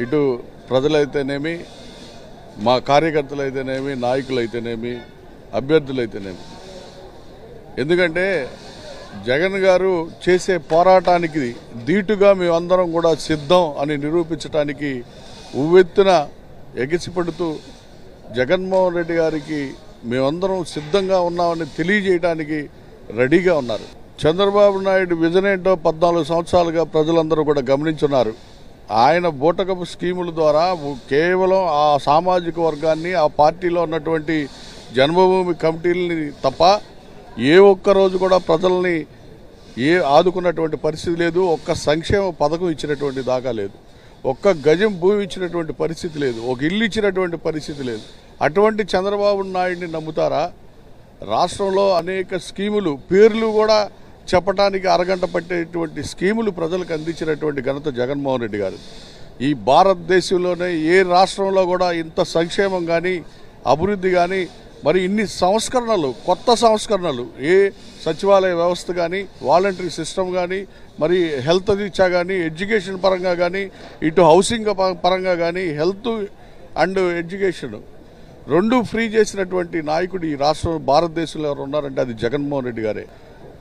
ఇటు ప్రజలైతేనేమి మా కార్యకర్తలు అయితేనేమి నాయకులు అయితేనేమి అభ్యర్థులు అయితేనేమి ఎందుకంటే జగన్ గారు చేసే పోరాటానికి ధీటుగా మేమందరం కూడా సిద్ధం అని నిరూపించడానికి ఉవ్వెత్తున ఎగిసిపడుతూ జగన్మోహన్ రెడ్డి గారికి మేమందరం సిద్ధంగా ఉన్నామని తెలియజేయడానికి రెడీగా ఉన్నారు. చంద్రబాబు నాయుడు విజన్ ఏంటో పద్నాలుగు సంవత్సరాలుగా ప్రజలందరూ కూడా గమనించున్నారు. ఆయన బూటకపు స్కీముల ద్వారా కేవలం ఆ సామాజిక వర్గాన్ని ఆ పార్టీలో ఉన్నటువంటి జన్మభూమి కమిటీలని తప్ప ఏ ఒక్క రోజు కూడా ప్రజల్ని ఏ ఆదుకున్నటువంటి పరిస్థితి లేదు. ఒక్క సంక్షేమ పథకం ఇచ్చినటువంటి దాకా లేదు. ఒక్క గజం భూమి ఇచ్చినటువంటి పరిస్థితి లేదు. ఒక ఇల్లు ఇచ్చినటువంటి పరిస్థితి లేదు. అటువంటి చంద్రబాబు నాయుడిని నమ్ముతారా? రాష్ట్రంలో అనేక స్కీములు పేర్లు కూడా చెప్పడానికి అరగంట పట్టేటువంటి స్కీములు ప్రజలకు అందించినటువంటి ఘనత జగన్మోహన్ రెడ్డి గారు. ఈ భారతదేశంలోనే ఏ రాష్ట్రంలో కూడా ఇంత సంక్షేమం కానీ అభివృద్ధి కానీ మరి ఇన్ని సంస్కరణలు కొత్త సంస్కరణలు ఏ సచివాలయ వ్యవస్థ కానీ వాలంటరీ సిస్టమ్ కానీ మరి హెల్త్ రీత్యా కానీ ఎడ్యుకేషన్ పరంగా కానీ ఇటు హౌసింగ్ ప- పరంగా కానీ హెల్త్ అండ్ ఎడ్యుకేషన్ రెండు ఫ్రీ చేసినటువంటి నాయకుడు ఈ రాష్ట్రం భారతదేశంలో ఎవరు ఉన్నారంటే అది జగన్మోహన్ రెడ్డి గారే.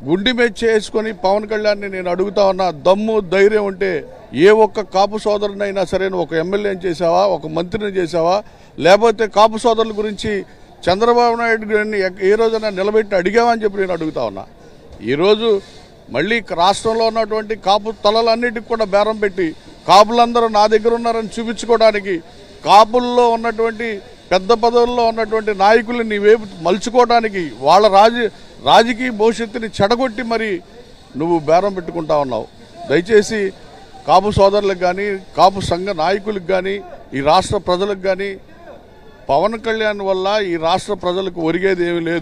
గుండి మెచ్చి చేసుకొని పవన్ కళ్యాణ్ని నేను అడుగుతా ఉన్నా దమ్ము ధైర్యం ఉంటే ఏ ఒక్క కాపు సోదరునైనా సరే ఒక ఎమ్మెల్యేని చేసావా ఒక మంత్రిని చేసావా లేకపోతే కాపు సోదరుల గురించి చంద్రబాబు నాయుడు గారిని ఎక్- ఏ రోజైనా నిలబెట్టి అడిగావా అని చెప్పి నేను అడుగుతా ఉన్నా. ఈరోజు మళ్ళీ రాష్ట్రంలో ఉన్నటువంటి కాపు తలలన్నిటికి కూడా బేరం పెట్టి కాపులందరూ నా దగ్గర ఉన్నారని చూపించుకోవడానికి కాపుల్లో ఉన్నటువంటి పెద్ద పదవుల్లో ఉన్నటువంటి నాయకుల్ని నీ వేపు మలుచుకోవడానికి వాళ్ళ రాజు రాజకీయ భవిష్యత్తుని చెడగొట్టి మరి నువ్వు బేరం పెట్టుకుంటా ఉన్నావు. దయచేసి కాపు సోదరులకు కానీ కాపు సంఘ నాయకులకు కానీ ఈ రాష్ట్ర ప్రజలకు కానీ పవన్ కళ్యాణ్ వల్ల ఈ రాష్ట్ర ప్రజలకు ఒరిగేది ఏమీ లేదు.